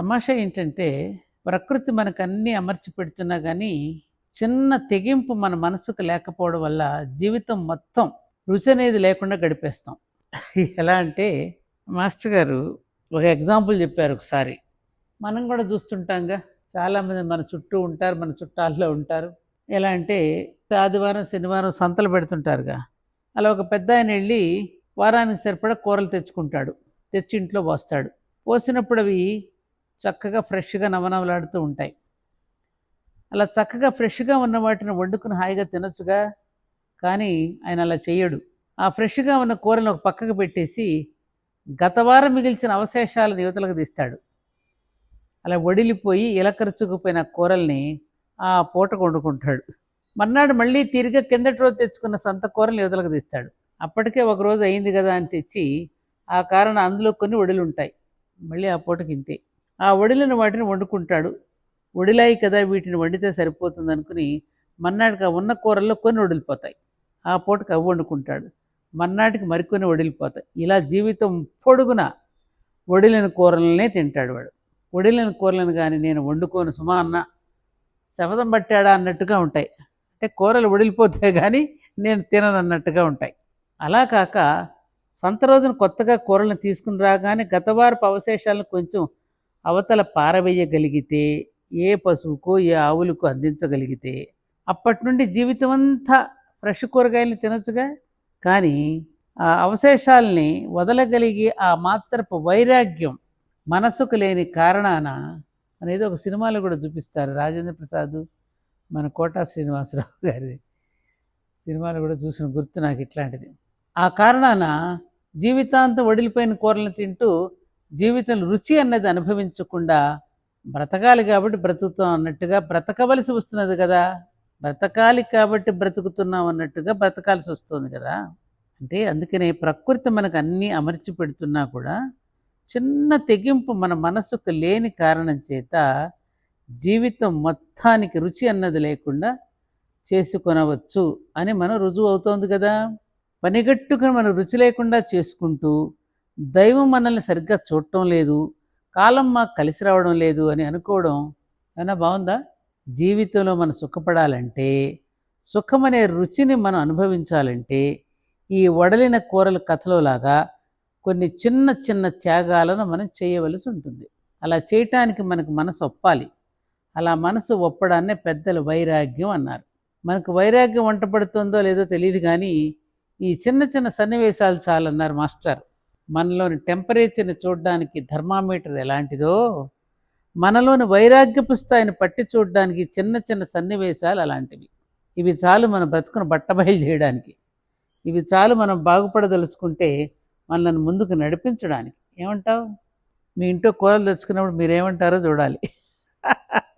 తమాషా ఏంటంటే ప్రకృతి మనకు అన్నీ అమర్చి పెడుతున్నా కానీ చిన్న తెగింపు మన మనసుకు లేకపోవడం వల్ల జీవితం మొత్తం రుచి అనేది లేకుండా గడిపేస్తాం. ఎలా అంటే మాస్టర్ గారు ఒక ఎగ్జాంపుల్ చెప్పారు ఒకసారి. మనం కూడా చూస్తుంటాంగా చాలామంది మన చుట్టూ ఉంటారు మన చుట్టాల్లో ఉంటారు. ఎలా అంటే ఆదివారం శనివారం సంతలు పెడుతుంటారుగా. అలా ఒక పెద్ద ఆయన వెళ్ళి వారానికి సరిపడా కూరలు తెచ్చుకుంటాడు. తెచ్చి ఇంట్లో పోస్తాడు. పోసినప్పుడు అవి చక్కగా ఫ్రెష్గా నవనవలాడుతూ ఉంటాయి. అలా చక్కగా ఫ్రెష్గా ఉన్న వాటిని వండుకుని హాయిగా తినొచ్చుగా కానీ ఆయన అలా చేయడు ఆ ఫ్రెష్గా ఉన్న కూరలను ఒక పక్కకు పెట్టేసి గత వారం మిగిల్చిన అవశేషాలను యువతలకు తీస్తాడు. అలా వడిలిపోయి ఇలకరుచుకుపోయిన కూరల్ని ఆ పూట వండుకుంటాడు. మర్నాడు మళ్ళీ తిరిగి కిందటి రోజు తెచ్చుకున్న సంత కూరలు యువతలకు తీస్తాడు. అప్పటికే ఒక రోజు అయింది కదా అని తెచ్చి ఆ కారణం అందులో కొన్ని వడిలుంటాయి. మళ్ళీ ఆ పూటకి ఇంతే. ఆ వడిలిన వాటిని వండుకుంటాడు. వడిలాయి కదా వీటిని వండితే సరిపోతుంది అనుకుని మర్నాటికి ఆ ఉన్న కూరల్లో కొన్ని వడిలిపోతాయి. ఆ పూటకి అవి వండుకుంటాడు. మర్నాటికి మరికొన్ని వడిలిపోతాయి. ఇలా జీవితం పొడుగున వడిలిన కూరలనే తింటాడు వాడు. వడిలిన కూరలను కానీ నేను వండుకోను సుమా అన్న శపథం పట్టాడా అన్నట్టుగా ఉంటాయి. అంటే కూరలు వడిలిపోతే కానీ నేను తినను అన్నట్టుగా ఉంటాయి. అలా కాక సంత రోజున కొత్తగా కూరలను తీసుకుని రాగానే గతవారపు అవశేషాలను కొంచెం అవతల పారవేయగలిగితే ఏ పశువుకో ఏ ఆవులకు అందించగలిగితే అప్పటి నుండి జీవితం అంతా ఫ్రెష్ కూరగాయలు తినొచ్చుగా? కానీ ఆ అవశేషాలని వదలగలిగే ఆ మాత్రపు వైరాగ్యం మనసుకు లేని కారణాన అనేది ఒక సినిమాలో కూడా చూపిస్తారు. రాజేంద్ర ప్రసాద్ మన కోటా శ్రీనివాసరావు గారి సినిమాలో కూడా చూసిన గుర్తు నాకు ఇట్లాంటిది. ఆ కారణాన జీవితాంతం వడిలిపోయిన కూరలను తింటూ జీవితం రుచి అన్నది అనుభవించకుండా బ్రతకాలి కాబట్టి బ్రతుకుతాం అన్నట్టుగా బ్రతకవలసి వస్తున్నది కదా. బ్రతకాలి కాబట్టి బ్రతుకుతున్నాం అన్నట్టుగా బ్రతకాల్సి వస్తుంది కదా. అంటే అందుకనే ప్రకృతి మనకు అన్నీ అమర్చి పెడుతున్నా కూడా చిన్న తెగింపు మన మనసుకు లేని కారణం చేత జీవితం మొత్తానికి రుచి అన్నది లేకుండా చేసుకొనవచ్చు అని మనం రుజువు అవుతోంది కదా. పనిగట్టుకుని మనం రుచి లేకుండా చేసుకుంటూ దైవం మనల్ని సరిగ్గా చూడటం లేదు కాలం మాకు కలిసి రావడం లేదు అని అనుకోవడం అయినా బాగుందా? జీవితంలో మనం సుఖపడాలంటే సుఖమనే రుచిని మనం అనుభవించాలంటే ఈ వడలిన కూరల కథలోలాగా కొన్ని చిన్న చిన్న త్యాగాలను మనం చేయవలసి ఉంటుంది. అలా చేయటానికి మనకు మనసు ఒప్పాలి. అలా మనసు ఒప్పడాన్నే పెద్దలు వైరాగ్యం అన్నారు. మనకు వైరాగ్యం వంట పడుతుందో లేదో తెలియదు కానీ ఈ చిన్న చిన్న సన్నివేశాలు చాలన్నారు మాస్టర్. మనలోని టెంపరేచర్ని చూడడానికి థర్మామీటర్ ఎలాంటిదో మనలోని వైరాగ్యపు స్థాయిని పట్టి చూడడానికి చిన్న చిన్న సన్నివేశాలు అలాంటివి. ఇవి చాలు మన బ్రతుకును బట్టబయలు చేయడానికి. ఇవి చాలు మనం బాగుపడదలుచుకుంటే మనల్ని ముందుకు నడిపించడానికి. ఏమంటావు? మీ ఇంట్లో కూరలు తెచ్చుకున్నప్పుడు మీరేమంటారో చూడాలి.